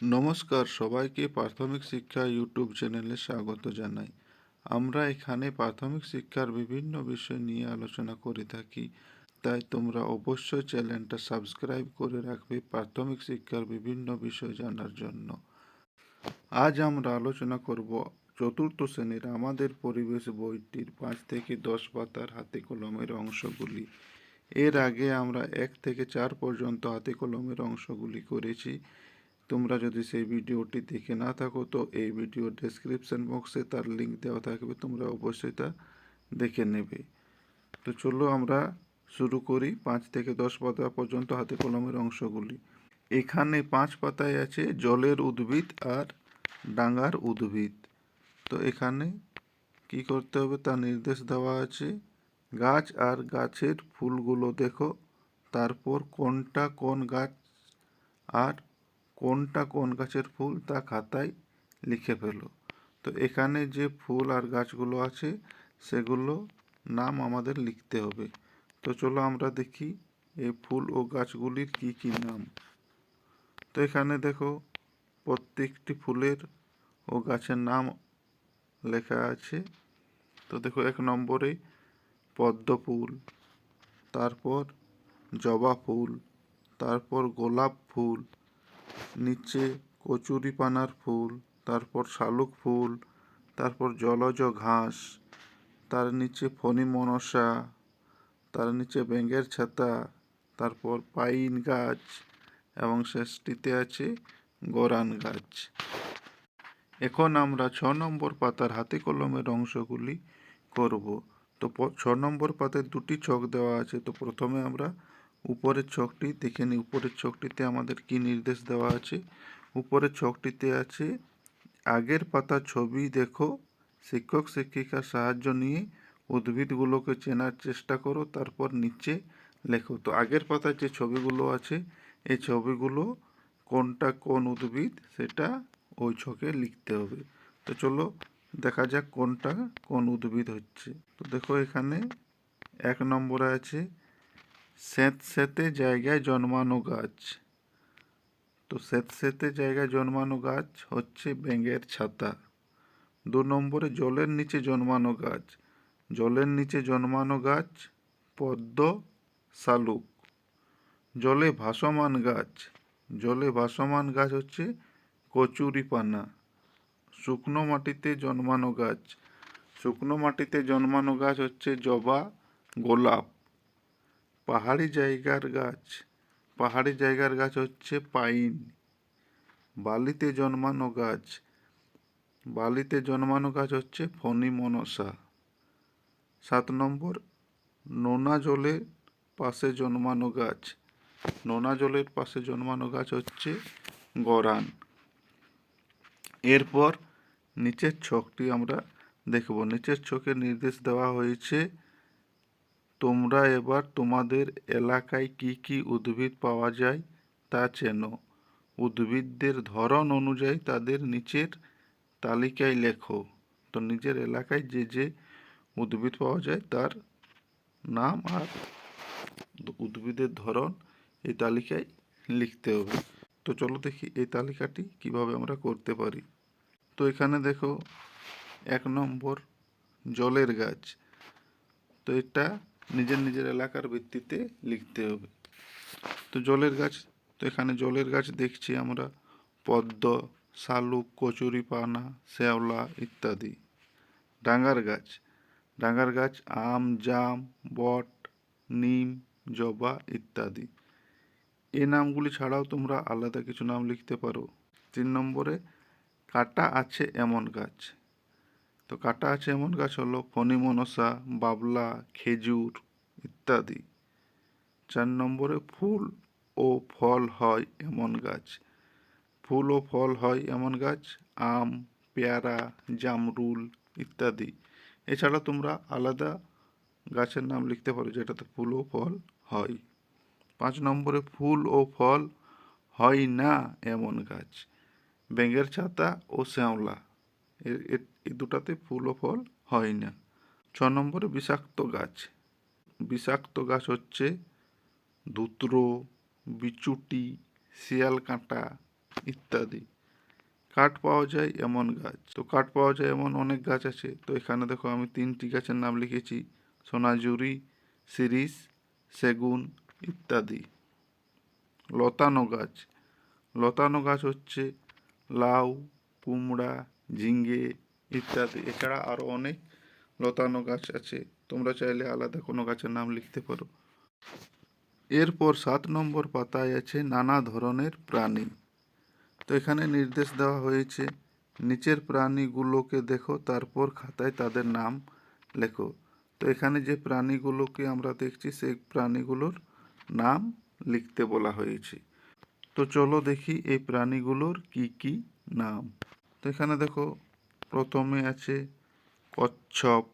নমস্কার, সবাইকে প্রাথমিক শিক্ষা ইউটিউব চ্যানেলে স্বাগত জানাই। আমরা এখানে প্রাথমিক শিক্ষার বিভিন্ন বিষয় নিয়ে আলোচনা করে থাকি, তাই তোমরা অবশ্যই চ্যানেলটা সাবস্ক্রাইব করে রাখবে প্রাথমিক শিক্ষার বিভিন্ন বিষয় জানার জন্য। আজ আমরা আলোচনা করব চতুর্থ শ্রেণির আমাদের পরিবেশ বইটির পাঁচ থেকে দশ পাতার হাতে কলমের অংশগুলি। এর আগে আমরা এক থেকে চার পর্যন্ত হাতে কলমের অংশগুলি করেছি। তোমরা যদি সেই ভিডিওটি দেখে না থাকো, তো এই ভিডিও ডেসক্রিপশন বক্সে তার লিঙ্ক দেওয়া থাকবে, তোমরা অবশ্যই তা দেখে নেবে। তো চলো আমরা শুরু করি পাঁচ থেকে দশ পাতা পর্যন্ত হাতে কলমের অংশগুলি। এখানে পাঁচ পাতায় আছে জলের উদ্ভিদ আর ডাঙ্গার উদ্ভিদ। তো এখানে কি করতে হবে? তা নির্দেশ দেওয়া আছে। গাছ আর গাছের ফুলগুলো দেখো, তারপর কোনটা কোন গাছ আর কোনটা কোন গাছের ফুল তা খাতায় লিখে ফেলো। তো এখানে যে ফুল আর গাছগুলো আছে, সেগুলো নাম আমাদের লিখতে হবে। তো চলো আমরা দেখি এই ফুল ও গাছগুলির কি কি নাম। তো এখানে দেখো, প্রত্যেকটি ফুলের ও গাছের নাম লেখা আছে। তো দেখো, এক নম্বরে পদ্ম ফুল, তারপর জবা ফুল, তারপর গোলাপ ফুল নিচে কচুরিপানার ফুল, তারপর শালুক ফুল, তারপর জলজ ঘাস, তার নিচে ফণি মনসা, তার নিচে ব্যাঙের ছাতা, তারপর পাইন গাছ এবং শেষটিতে আছে গরান গাছ। এখন আমরা ছ নম্বর পাতার হাতে কলমের অংশগুলি করব। তো ছ নম্বর পাতায় দুটি ছক দেওয়া আছে। তো প্রথমে আমরা উপরের ছকটি দেখে নিই উপরের ছকটিতে আমাদের কি নির্দেশ দেওয়া আছে? উপরের ছকটিতে আছে, আগের পাতা ছবি দেখো, শিক্ষক শিক্ষিকার সাহায্য নিয়ে উদ্ভিদগুলোকে চেনার চেষ্টা করো, তারপর নিচে লেখো। তো আগের পাতায় যে ছবিগুলো আছে, এই ছবিগুলো কোনটা কোন উদ্ভিদ, সেটা ওই ছকে লিখতে হবে। তো চলো দেখা যাক কোনটা কোন উদ্ভিদ হচ্ছে। তো দেখো এখানে এক নম্বরে আছে স্যাঁতস্যাঁতে জায়গায় জন্মানো গাছ। তো স্যাঁতস্যাঁতে জায়গায় জন্মানো গাছ হচ্ছে ব্যাঙের ছাতা। দু নম্বরে জলের নিচে জন্মানো গাছ। জলের নিচে জন্মানো গাছ পদ্ম, শালুক। জলে ভাসমান গাছ। জলে ভাসমান গাছ হচ্ছে কচুরিপানা। শুকনো মাটিতে জন্মানো গাছ। শুকনো মাটিতে জন্মানো গাছ হচ্ছে জবা, গোলাপ। পাহাড়ি জায়গার গাছ। পাহাড়ি জায়গার গাছ হচ্ছে পাইন। বালিতে জন্মানো গাছ। বালিতে জন্মানো গাছ হচ্ছে ফণি মনসা সাত নম্বর, নোনা জলের পাশে জন্মানো গাছ। নোনা জলের পাশে জন্মানো গাছ হচ্ছে গরান। এরপর নিচের ছকটি আমরা দেখব। নিচের ছকে নির্দেশ দেওয়া হয়েছে তোমরা এবার তোমাদের এলাকায় কি কি উদ্ভিদ পাওয়া যায় তা চেনো। উদ্ভিদদের ধরন অনুযায়ী তাদের নিচের তালিকায় লেখো। তো নিজের এলাকায় যে যে উদ্ভিদ পাওয়া যায় তার নাম আর উদ্ভিদের ধরন এই তালিকায় লিখতে হবে। তো চলো দেখি এই তালিকাটি কীভাবে আমরা করতে পারি। তো এখানে দেখো, এক নম্বর জলের গাছ। তো এটা নিজের নিজের এলাকার ভিত্তিতে লিখতে হবে। তো জলের গাছ, তো এখানে জলের গাছ দেখছি আমরা, পদ্ম, শালুক কচুরিপানা শ্যাওলা ইত্যাদি। ডাঙ্গার গাছ ডাঙ্গার গাছ আম, জাম, বট, নিম, জবা ইত্যাদি। এ নামগুলি ছাড়াও তোমরা আলাদা কিছু নাম লিখতে পারো। তিন নম্বরে, কাটা আছে এমন গাছ। তো কাটা আছে এমন গাছ হলো ফণিমনসা বাবলা, খেজুর ইত্যাদি। চার নম্বরে ফুল ও ফল হয় এমন গাছ। ফুল ও ফল হয় এমন গাছ, আম, পেয়ারা, জামরুল ইত্যাদি। এছাড়া তোমরা আলাদা গাছের নাম লিখতে পারো যেটাতে ফুল ও ফল হয়। পাঁচ নম্বরে ফুল ও ফল হয় না এমন গাছ। ব্যাঙের ছাতা ও শ্যাওলা। এই দুটাতে ফুল ও ফল হয় না। ছ নম্বরে বিষাক্ত গাছ। বিষাক্ত গাছ হচ্ছে ধুত্র, বিচুটি, শিয়াল কাঁটা ইত্যাদি। কাঠ পাওয়া যায় এমন গাছ। তো কাঠ পাওয়া যায় এমন অনেক গাছ আছে। তো এখানে দেখো আমি তিনটি গাছের নাম লিখেছি। সোনাঝুরি শিরিষ সেগুন ইত্যাদি। লতানো গাছ। লতানো গাছ হচ্ছে লাউ, কুমড়া ঝিঙ্গে ইত্যাদি। এছাড়া আরও অনেক লতানো গাছ আছে। তোমরা চাইলে আলাদা কোনো গাছের নাম লিখতে পারো। এরপর সাত নম্বর পাতায় আছে নানা ধরনের প্রাণী। তো এখানে নির্দেশ দেওয়া হয়েছে, নিচের প্রাণীগুলোকে দেখো, তারপর খাতায় তাদের নাম লেখো। তো এখানে যে প্রাণীগুলোকে আমরা দেখছি, সেই প্রাণীগুলোর নাম লিখতে বলা হয়েছে। তো চলো দেখি এই প্রাণীগুলোর কি কি নাম। তো এখানে দেখো প্রথমে আছে কচ্ছপ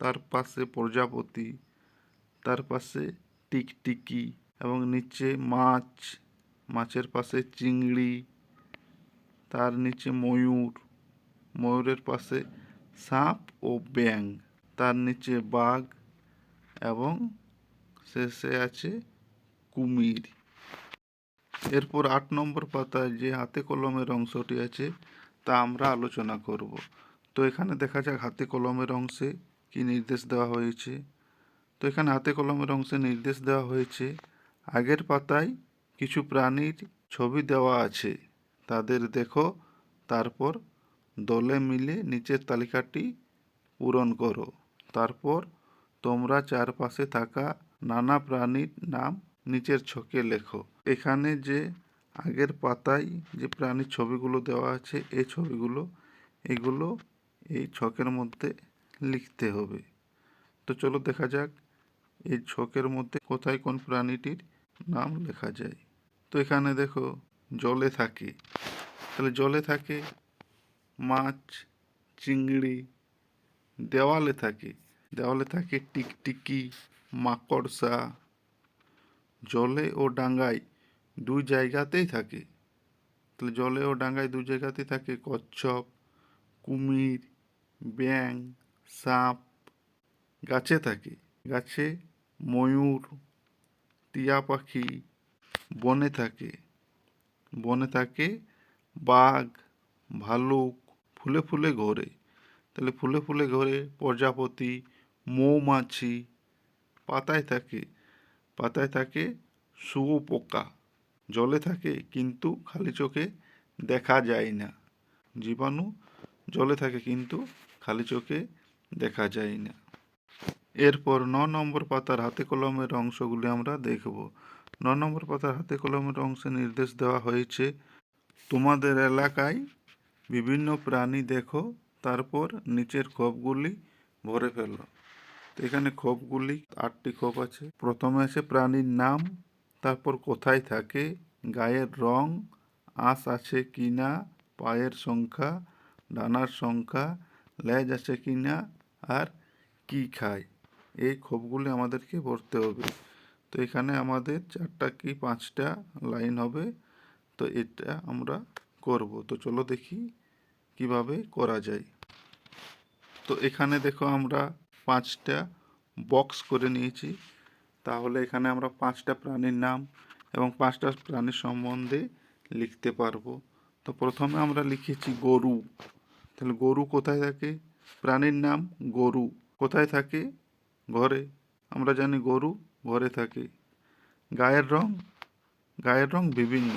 তার পাশে প্রজাপতি, তার পাশে টিকটিকি এবং নিচে মাছ, মাছের পাশে চিংড়ি, তার নিচে ময়ূর, ময়ূরের পাশে সাপ ও ব্যাং তার নিচে বাঘ এবং শেষে আছে কুমির। এরপর আট নম্বর পাতায় যে হাতে কলমের অংশটি আছে, তা আমরা আলোচনা করব। তো এখানে দেখা যাক হাতে কলমের অংশে কি নির্দেশ দেওয়া হয়েছে। তো এখানে হাতে কলমের অংশে নির্দেশ দেওয়া হয়েছে, আগের পাতায় কিছু প্রাণীর ছবি দেওয়া আছে। তাদের দেখো, তারপর দলে মিলে নিচের তালিকাটি পূরণ করো। তারপর তোমরা চারপাশে থাকা নানা প্রাণীর নাম নিচের ছকে লেখো। এখানে যে আগের পাতায় যে প্রাণীর ছবিগুলো দেওয়া আছে, এই ছবিগুলো, এগুলো এই ছকের মধ্যে লিখতে হবে। তো চলো দেখা যাক এই ছকের মধ্যে কোথায় কোন প্রাণীটির নাম লেখা যায়। তো এখানে দেখো, জলে থাকে। তাহলে জলে থাকে মাছ, চিংড়ি, দেওয়ালে থাকে। দেওয়ালে থাকে টিকটিকি, মাকড়সা জলে ও ডাঙ্গায় দুই জায়গাতেই থাকে। তাহলে জলে ও ডাঙ্গায় দুই জায়গাতেই থাকে কচ্ছপ, কুমির ব্যাং সাপ, গাছে থাকে। গাছে ময়ূর, টিয়া পাখি, বনে থাকে। বনে থাকে বাঘ, ভালুক, ফুলে ফুলে ঘোরে। তাহলে ফুলে ফুলে ঘোরে প্রজাপতি, মৌমাছি, পাতায় থাকে। পাতায় থাকে শুয়োপোকা জলে থাকে কিন্তু খালি চোখে দেখা যায় না। জীবাণু জলে থাকে কিন্তু খালি চোখে দেখা যায় না। এরপর ন নম্বর পাতার হাতে কলমের অংশগুলি আমরা দেখব। ন নম্বর পাতার হাতে কলমের অংশে নির্দেশ দেওয়া হয়েছে, তোমাদের এলাকায় বিভিন্ন প্রাণী দেখো, তারপর নিচের খোপগুলি ভরে ফেলো। তো এখানে খোপগুলি আটটি খোপ আছে। প্রথমে আছে প্রাণীর নাম, তারপর কোথায় থাকে, গায়ের রং, আঁশ আছে কি না পায়ের সংখ্যা, ডানার সংখ্যা, লেজ আছে কি না আর কি খায়। এই খোপগুলি আমাদেরকে ভরতে হবে। তো এখানে আমাদের চারটা কি পাঁচটা লাইন হবে, তো এটা আমরা করব। তো চলো দেখি কীভাবে করা যায়। তো এখানে দেখো আমরা পাঁচটা বক্স করে নিয়েছি। তাহলে এখানে আমরা পাঁচটা প্রাণীর নাম এবং পাঁচটা প্রাণীর সম্বন্ধে লিখতে পারব। তো প্রথমে আমরা লিখেছি গরু। তাহলে গরু কোথায় থাকে? প্রাণীর নাম গরু। কোথায় থাকে? ঘরে। আমরা জানি গরু ঘরে থাকে। গায়ের রং? গায়ের রং বিভিন্ন।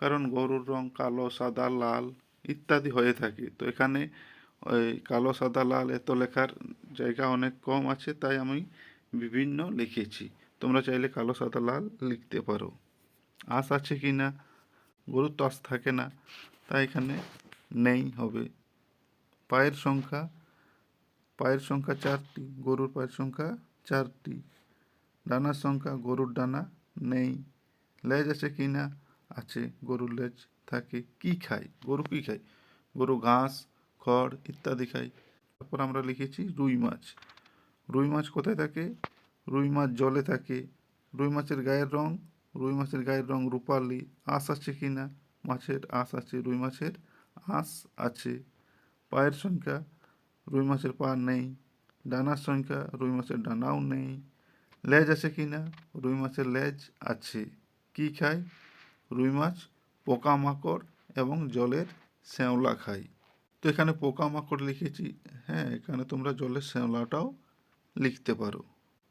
কারণ গরুর রং কালো, সাদা, লাল ইত্যাদি হয়ে থাকে। তো এখানে ওই কালো সাদা, লাল এত লেখার জায়গা অনেক কম আছে, তাই আমি বিভিন্ন লিখেছি। তোমরা চাইলে কালো, সাদা, লাল লিখতে পারো। আঁশ আছে কি না? গরুর তো আঁশ থাকে না তাই এখানে নেই হবে। পায়ের সংখ্যা পায়ের সংখ্যা চারটি, গরুর পায়ের সংখ্যা চারটি। ডানার সংখ্যা গরুর ডানা নেই। লেজ আছে কি না? আছে। গরুর লেজ থাকে। কি খায়? গরু কি খায়? গরু ঘাস খড় ইত্যাদি খাই। তারপর আমরা লিখেছি রুই মাছ। রুই মাছ কোথায় থাকে? রুই মাছ জলে থাকে। রুই মাছের গায়ের রং, রুই মাছের গায়ের রং রূপালি। আঁশ আছে কি না? মাছের আঁশ আছে, রুই মাছের আঁশ আছে। পায়ের সংখ্যা, রুই মাছের পা নেই। ডানার সংখ্যা, রুই মাছের ডানাও নেই। লেজ আছে কি না? রুই মাছের লেজ আছে। কি খায় রুই মাছ পোকামাকড় এবং জলের শ্যাওলা খায় তো এখানে পোকামাকড় লিখেছি। হ্যাঁ এখানে তোমরা জলের শ্যাওলাটাও লিখতে পারো।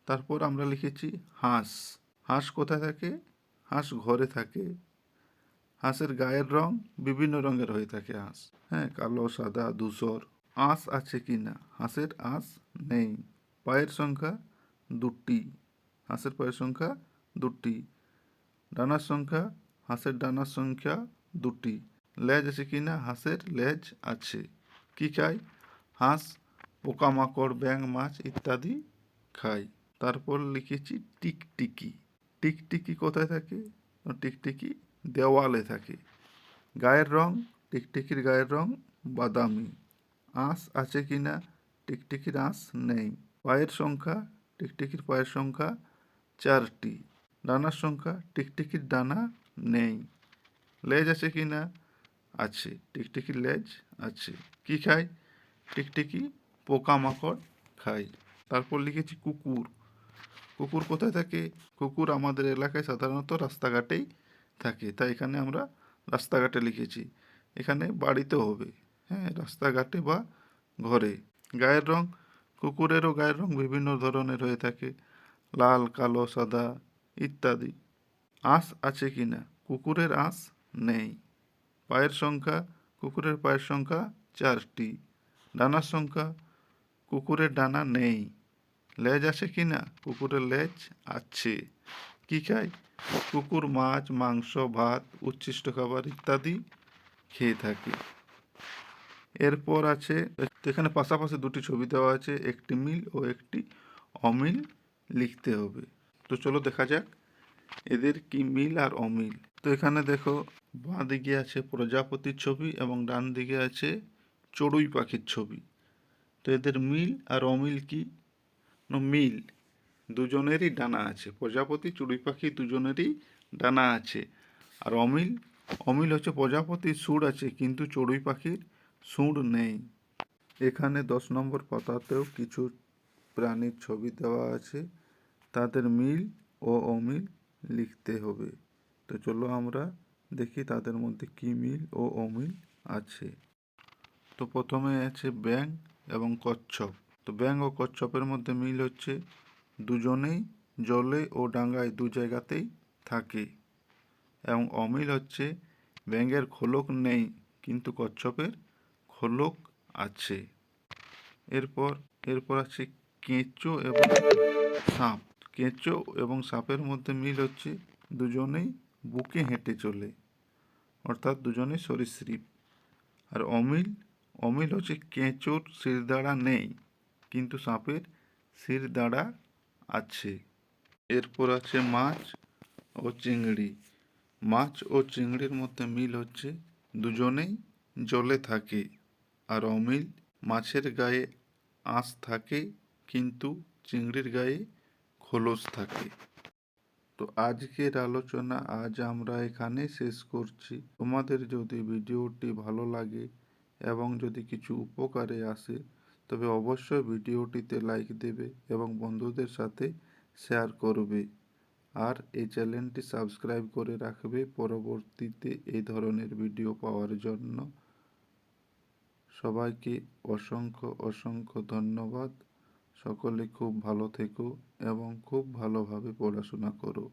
তারপর আমরা লিখেছি হাঁস। হাঁস কোথায় থাকে? হাঁস ঘরে থাকে। হাঁসের গায়ের রং বিভিন্ন রঙের হয়ে থাকে হাঁস। হ্যাঁ কালো, সাদা, ধূসর। আঁশ আছে কি না? হাঁসের আঁশ নেই। পায়ের সংখ্যা দুটি। হাঁসের পায়ের সংখ্যা দুটি। ডানার সংখ্যা, হাঁসের ডানার সংখ্যা দুটি। লেজ আছে কি না? হাঁসের লেজ আছে। কি খায়? হাঁস, পোকামাকড় ব্যাং মাছ ইত্যাদি খায়। তারপর লিখেছি টিকটিকি। টিকটিকি কোথায় থাকে? টিকটিকি দেওয়ালে থাকে। গায়ের রং, টিকটিকির গায়ের রং বাদামি। আঁশ আছে কি না? টিকটিকির আঁশ নেই। পায়ের সংখ্যা, টিকটিকির পায়ের সংখ্যা চারটি। ডানার সংখ্যা, টিকটিকির ডানা নেই। লেজ আছে কি না? আছে টিকটিকির লেজ আছে। কি খায়? টিকটিকি পোকামাকড় খায়। তারপর লিখেছি কুকুর। কুকুর কোথায় থাকে? কুকুর আমাদের এলাকায় সাধারণত রাস্তাঘাটেই থাকে। তাই এখানে আমরা রাস্তাঘাটে লিখেছি। এখানে বাড়িতে হবে। হ্যাঁ রাস্তাঘাটে বা ঘরে। গায়ের রং? কুকুরেরও গায়ের রং বিভিন্ন ধরনের হয়ে থাকে। লাল, কালো, সাদা ইত্যাদি। আঁশ আছে কি না কুকুরের আঁশ নেই। পায়ের সংখ্যা, কুকুরের পায়ের সংখ্যা চারটি। ডানার সংখ্যা, কুকুরের ডানা নেই। লেজ আছে কি না? কুকুরের লেজ আছে। কি খায়? কুকুর, মাছ, মাংস, ভাত, উচ্ছিষ্ট খাবার ইত্যাদি খেয়ে থাকে। এরপর আছে, এখানে পাশাপাশি দুটি ছবি দেওয়া আছে, একটি মিল ও একটি অমিল লিখতে হবে। তো চলো দেখা যাক, এদের কি মিল আর অমিল। তো এখানে দেখো বাঁ দিকে আছে প্রজাপতির ছবি এবং ডান দিকে আছে চড়ুই পাখির ছবি। তো এদের মিল আর অমিল কি? মিল। দুজনেরই ডানা আছে। প্রজাপতি, চড়ুই পাখি দুজনেরই ডানা আছে। আর অমিল? অমিল হচ্ছে প্রজাপতির সুর আছে, কিন্তু চড়ুই পাখির সুর নেই। এখানে দশ নম্বর পাতাতেও কিছু প্রাণীর ছবি দেওয়া আছে। তাদের মিল ও অমিল লিখতে হবে। তো চলো আমরা দেখি তাদের মধ্যে কী মিল ও অমিল আছে। তো প্রথমে আছে ব্যাং এবং কচ্ছপ। তো ব্যাং ও কচ্ছপের মধ্যে মিল হচ্ছে দুজনেই জলে ও ডাঙ্গায় দু জায়গাতেই থাকে এবং অমিল হচ্ছে ব্যাঙের খোলক নেই, কিন্তু কচ্ছপের খোলক আছে। এরপর এরপর আছে কেঁচো এবং সাপ। কেঁচো এবং সাপের মধ্যে মিল হচ্ছে দুজনেই বুকে হেঁটে চলে। অর্থাৎ দুজনেই সরীসৃপ আর অমিল অমিল হচ্ছে কেঁচোর শিরদাঁড়া নেই, কিন্তু সাপের শিরদাঁড়া আছে। এরপর আছে মাছ ও চিংড়ি। মাছ ও চিংড়ির মধ্যে মিল হচ্ছে দুজনেই জলে থাকে, আর অমিল মাছের গায়ে আঁশ থাকে, কিন্তু চিংড়ির গায়ে খোলস থাকে। তো আজকের আলোচনা আজ আমরা এখানে শেষ করছি। তোমাদের যদি ভিডিওটি ভালো লাগে এবং যদি কিছু উপকারে আসে, তবে অবশ্যই ভিডিওটিতে লাইক দেবে এবং বন্ধুদের সাথে শেয়ার করবে। আর এই চ্যানেলটি সাবস্ক্রাইব করে রাখবে পরবর্তীতে এই ধরনের ভিডিও পাওয়ার জন্য। সবাইকে অসংখ্য অসংখ্য ধন্যবাদ। সকলে খুব ভালো থেকো এবং খুব ভালোভাবে পড়াশোনা করো।